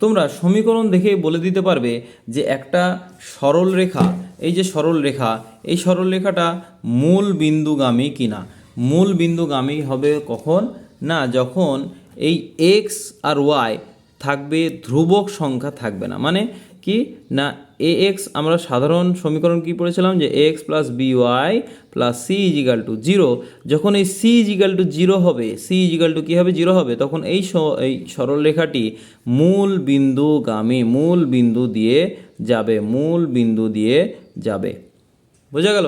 তোমরা সমীকরণ দেখে বলে দিতে পারবে যে একটা সরল রেখা, এই যে সরল রেখা, এই সরল রেখাটা মূল বিন্দুগামী কিনা? মূল বিন্দুগামী হবে কখন? না, যখন এই এক্স আর ওয়াই থাকবে, ধ্রুবক সংখ্যা থাকবে না। মানে কি? না এ এক্স আমরা সাধারণ সমীকরণ কি পড়েছিলাম? যে a x plus b y plus c equal to zero যখন এই সি ইজিক্যাল টু জিরো হবে সি ইজিক্যাল টু কী হবে? জিরো হবে। তখন এই এই সরলরেখাটি মূল বিন্দুগামী মূল বিন্দু দিয়ে যাবে, মূল বিন্দু দিয়ে যাবে। বোঝা গেল?